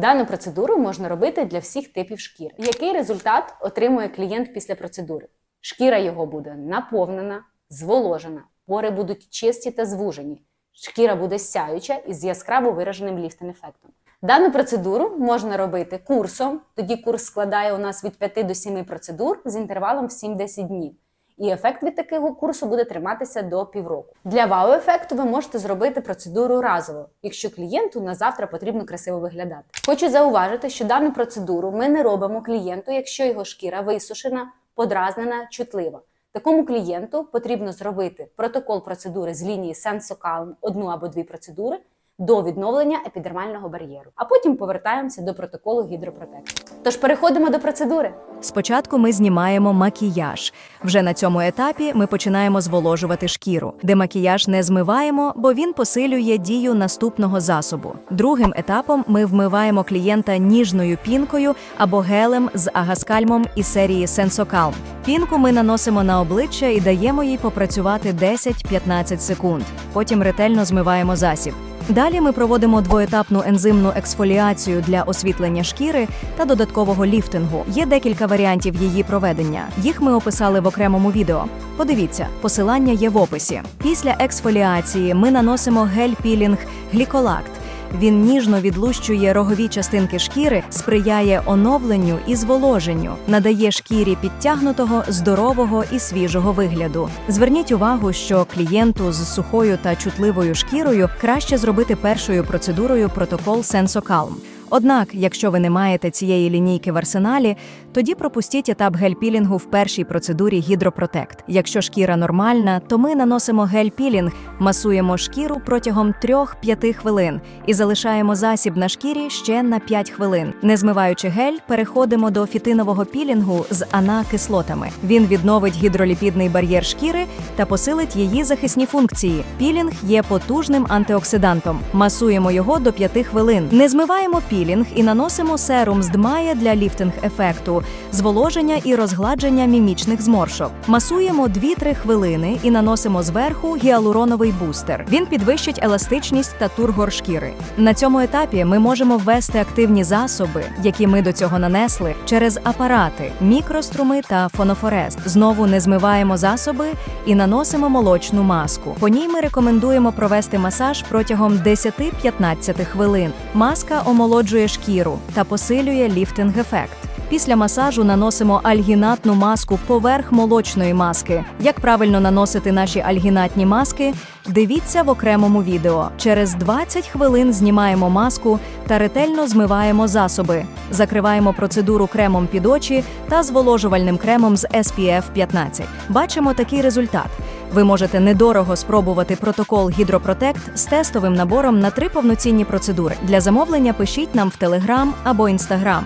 Дану процедуру можна робити для всіх типів шкір. Який результат отримує клієнт після процедури? Шкіра його буде наповнена, зволожена, пори будуть чисті та звужені. Шкіра буде сяюча із яскраво вираженим ліфтинг-ефектом. Дану процедуру можна робити курсом. Тоді курс складає у нас від 5 до 7 процедур з інтервалом в 7-10 днів. І ефект від такого курсу буде триматися до півроку. Для вау-ефекту ви можете зробити процедуру разово, якщо клієнту на завтра потрібно красиво виглядати. Хочу зауважити, що дану процедуру ми не робимо клієнту, якщо його шкіра висушена, подразнена, чутлива. Такому клієнту потрібно зробити протокол процедури з лінії Sensocal одну або дві процедури до відновлення епідермального бар'єру, а потім повертаємося до протоколу гідропротекту. Тож переходимо до процедури. Спочатку ми знімаємо макіяж. Вже на цьому етапі ми починаємо зволожувати шкіру, де макіяж не змиваємо, бо він посилює дію наступного засобу. Другим етапом ми вмиваємо клієнта ніжною пінкою або гелем з агаскальмом із серії Sensocal. Пінку ми наносимо на обличчя і даємо їй попрацювати 10-15 секунд. Потім ретельно змиваємо засіб. Далі ми проводимо двоетапну ензимну ексфоліацію для освітлення шкіри та додаткового ліфтингу. Є декілька варіантів її проведення. Їх ми описали в окремому відео. Подивіться, посилання є в описі. Після ексфоліації ми наносимо гель-пілінг гліколакт. Він ніжно відлущує рогові частинки шкіри, сприяє оновленню і зволоженню, надає шкірі підтягнутого, здорового і свіжого вигляду. Зверніть увагу, що клієнту з сухою та чутливою шкірою краще зробити першою процедурою протокол Sensocal. Однак, якщо ви не маєте цієї лінійки в арсеналі, тоді пропустіть етап гель-пілінгу в першій процедурі гідропротект. Якщо шкіра нормальна, то ми наносимо гель-пілінг, масуємо шкіру протягом 3-5 хвилин і залишаємо засіб на шкірі ще на 5 хвилин. Не змиваючи гель, переходимо до фітинового пілінгу з ана-кислотами. Він відновить гідроліпідний бар'єр шкіри та посилить її захисні функції. Пілінг є потужним антиоксидантом. Масуємо його до 5 хвилин. Не змиваємо пілінг і наносимо серум з дмая для ліфтинг-ефекту, зволоження і розгладження мімічних зморшок. Масуємо 2-3 хвилини і наносимо зверху гіалуроновий бустер. Він підвищить еластичність та тургор шкіри. На цьому етапі ми можемо ввести активні засоби, які ми до цього нанесли, через апарати, мікроструми та фонофорез. Знову не змиваємо засоби і наносимо молочну маску. По ній ми рекомендуємо провести масаж протягом 10-15 хвилин. Маска омолоджує шкіру та посилює ліфтинг-ефект. Після масажу наносимо альгінатну маску поверх молочної маски. Як правильно наносити наші альгінатні маски? Дивіться в окремому відео. Через 20 хвилин знімаємо маску та ретельно змиваємо засоби. Закриваємо процедуру кремом під очі та зволожувальним кремом з SPF 15. Бачимо такий результат. Ви можете недорого спробувати протокол Гідропротект з тестовим набором на три повноцінні процедури. Для замовлення пишіть нам в Telegram або Instagram.